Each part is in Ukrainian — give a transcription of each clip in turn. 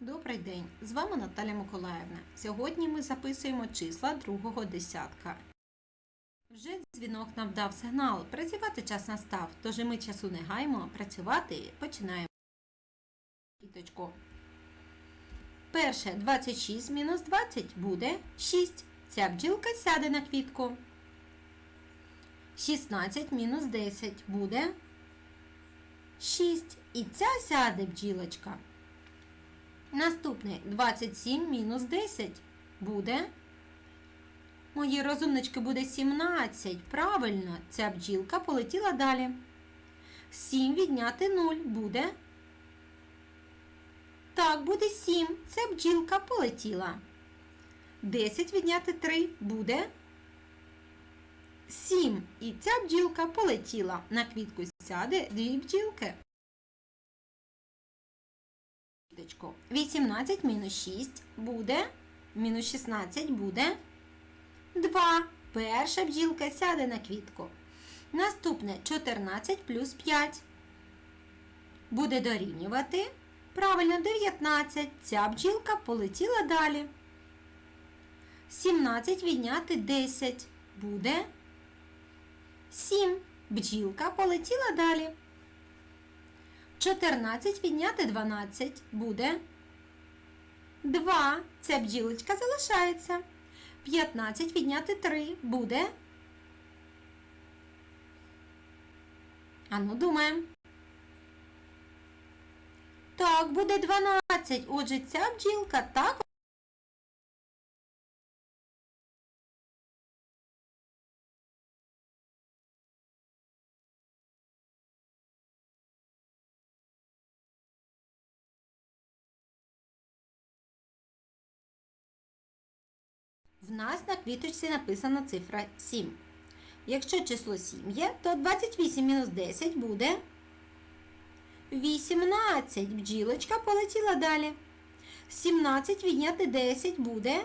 Добрий день! З вами Наталя Миколаївна. Сьогодні ми записуємо числа другого десятка. Вже дзвінок нам дав сигнал. Працювати час настав, тож ми часу не гаємо, працювати починаємо. Кіточку. Перше 26 мінус 20 буде 6. Ця бджілка сяде на квітку. 16 мінус 10 буде 6. І ця сяде бджілочка. Наступне 27 мінус 10 буде. Мої розумнички буде 17. Правильно, ця бджілка полетіла далі. 7 відняти 0 буде. Так, буде 7. Ця бджілка полетіла. 10 відняти 3 буде. 7. І ця бджілка полетіла. На квітку сяде дві бджілки. Квіточку. 18 мінус 6 буде. Мінус 16 буде 2. Перша бджілка сяде на квітку. Наступне 14 плюс 5. Буде дорівнювати. Правильно, 19. Ця бджілка полетіла далі. 17 відняти 10 буде 7. Бджілка полетіла далі. 14 відняти 12 буде 2. Ця бджілочка залишається. 15 відняти 3 буде. Ану, думаємо. Так, буде 12. Отже, ця бджілка так. В нас на квіточці написана цифра 7. Якщо число 7 є, то 28 мінус 10 буде 18. Бджілочка полетіла далі. 17 відняти 10 буде.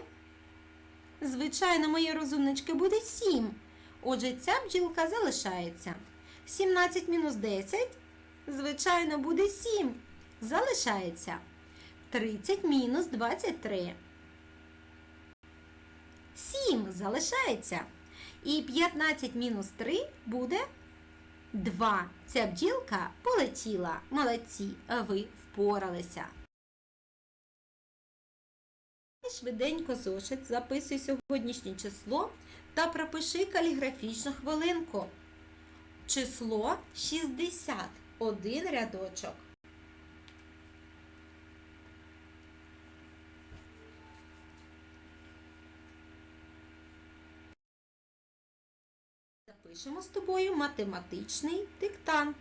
Звичайно, мої розумнички буде 7. Отже, ця бджілка залишається. 17 мінус 10, звичайно, буде 7. Залишається. 30 мінус 23. 7 залишається. І 15 мінус 3 буде 2. Ця бджілка полетіла. Молодці, ви впоралися. Швиденько зошит, записуй сьогоднішнє число та пропиши каліграфічну хвилинку. Число 60. Один рядочок. Запишемо з тобою математичний диктант.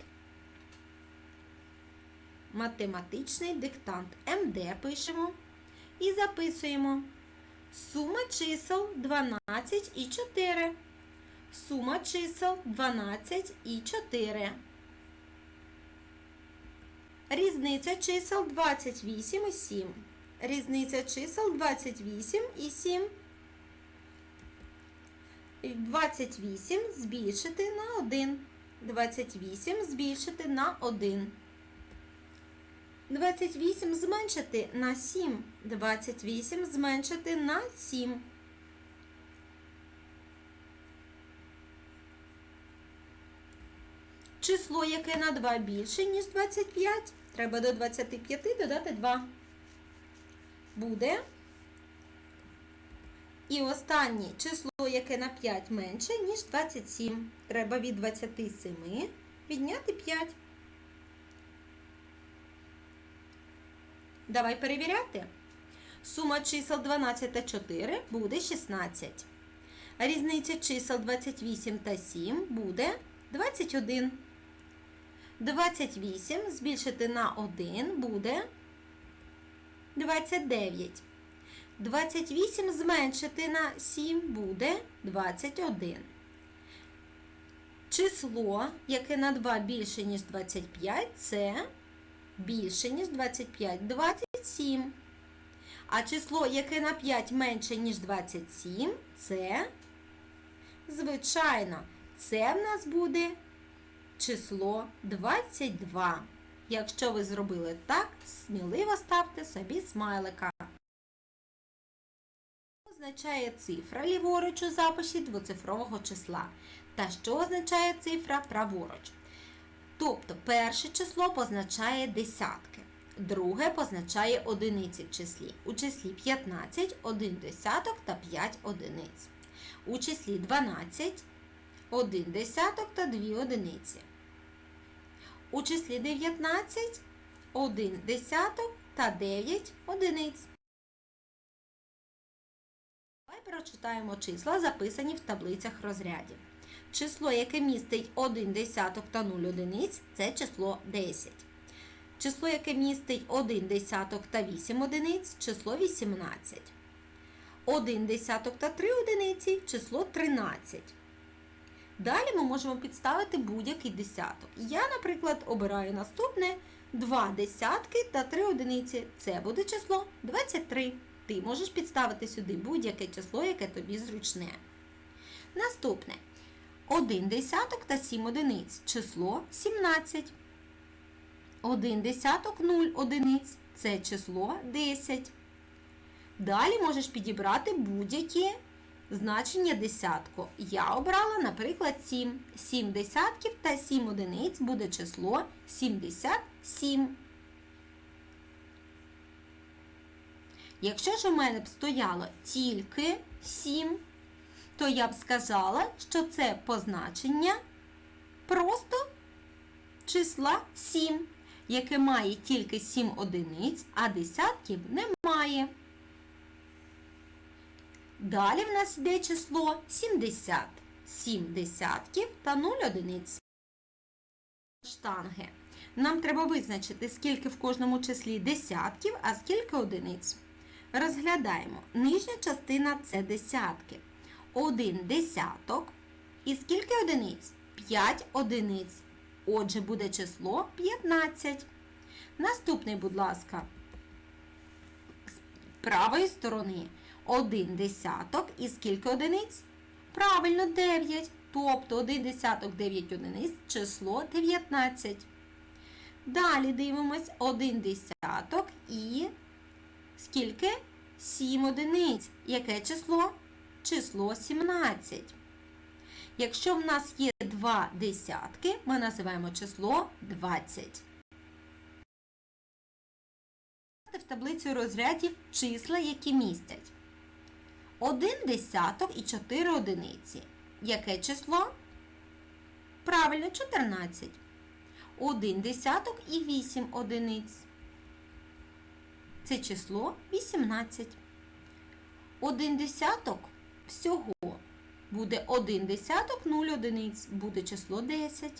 Математичний диктант. МД пишемо і записуємо. Сума чисел 12 і 4. Сума чисел 12 і 4. Різниця чисел 28 і 7. Різниця чисел 28 і 7. 28 збільшити на 1. 28 збільшити на 1. 28 зменшити на 7. 28 зменшити на 7. Число, яке на 2 більше, ніж 25. Треба до 25 додати 2. Буде. І останнє число, яке на 5 менше, ніж 27. Треба від 27 відняти 5. Давай перевіряти. Сума чисел 12 та 4 буде 16. Різниця чисел 28 та 7 буде 21. 28 збільшити на 1 буде 29. 28 зменшити на 7 буде 21. Число, яке на 2 більше, ніж 25, це більше, ніж 25, 27. А число, яке на 5 менше, ніж 27, це, звичайно, це в нас буде число 22. Якщо ви зробили так, сміливо ставте собі смайлика. Означає цифра ліворуч у записі двоцифрового числа. Та що означає цифра праворуч? Тобто перше число позначає десятки, друге позначає одиниці в числі. У числі 15 1 десяток та 5 одиниць. У числі 12 1 десяток та 2 одиниці. У числі 19 1 десяток та 9 одиниць. Прочитаємо числа, записані в таблицях розрядів. Число, яке містить 1 десяток та 0 одиниць, це число 10. Число, яке містить 1 десяток та 8 одиниць, число 18. 1 десяток та 3 одиниці, число 13. Далі ми можемо підставити будь-який десяток. Я, наприклад, обираю наступне 2 десятки та 3 одиниці. Це буде число 23. Ти можеш підставити сюди будь-яке число, яке тобі зручне. Наступне 1 десяток та 7 одиниць. Число 17. 1 десяток 0 одиниць. Це число 10. Далі можеш підібрати будь-які значення десятку. Я обрала, наприклад, 7. 7 десятків та 7 одиниць буде число 77. Якщо ж у мене б стояло тільки 7, то я б сказала, що це позначення просто числа 7, яке має тільки 7 одиниць, а десятків немає. Далі в нас йде число 70. 7 десятків та 0 одиниць. Штанги. Нам треба визначити, скільки в кожному числі десятків, а скільки одиниць. Розглядаємо. Нижня частина це десятки. 1 десяток. І скільки одиниць? 5 одиниць. Отже, буде число 15. Наступний, будь ласка, з правої сторони 1 десяток. І скільки одиниць? Правильно, 9. Тобто 1 десяток 9 одиниць, число 19. Далі дивимось 1 десяток і скільки? 7 одиниць. Яке число? Число 17. Якщо в нас є два десятки, ми називаємо число 20. В таблицю розрядів числа, які містять 1 десяток і 4 одиниці. Яке число? Правильно, 14. 1 десяток і 8 одиниць. Це число 18. 1 десяток всього буде 1 десяток 0 одиниць, буде число 10.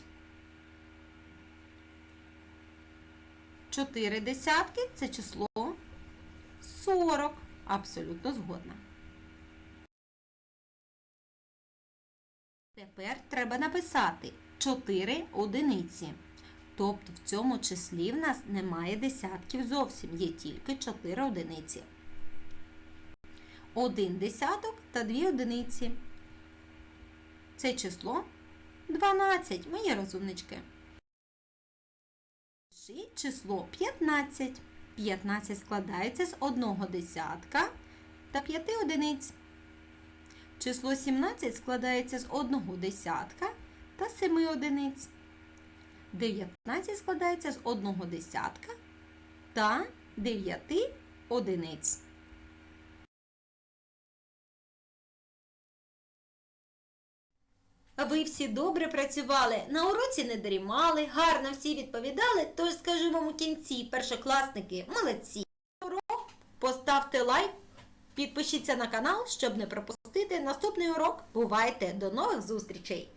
4 десятки це число 40. Абсолютно згодна. Тепер треба написати 4 одиниці. Тобто в цьому числі в нас немає десятків зовсім, є тільки 4 одиниці. 1 десяток та 2 одиниці. Це число 12, мої розумнички. Пиши число 15. 15 складається з 1 десятка та 5 одиниць. Число 17 складається з 1 десятка та 7 одиниць. 19 складається з 1 десятка та 9 одиниць. Ви всі добре працювали, на уроці не дрімали, гарно всі відповідали, тож скажу вам у кінці, першокласники, молодці. Урок поставте лайк, підпишіться на канал, щоб не пропустити наступний урок. Бувайте, до нових зустрічей!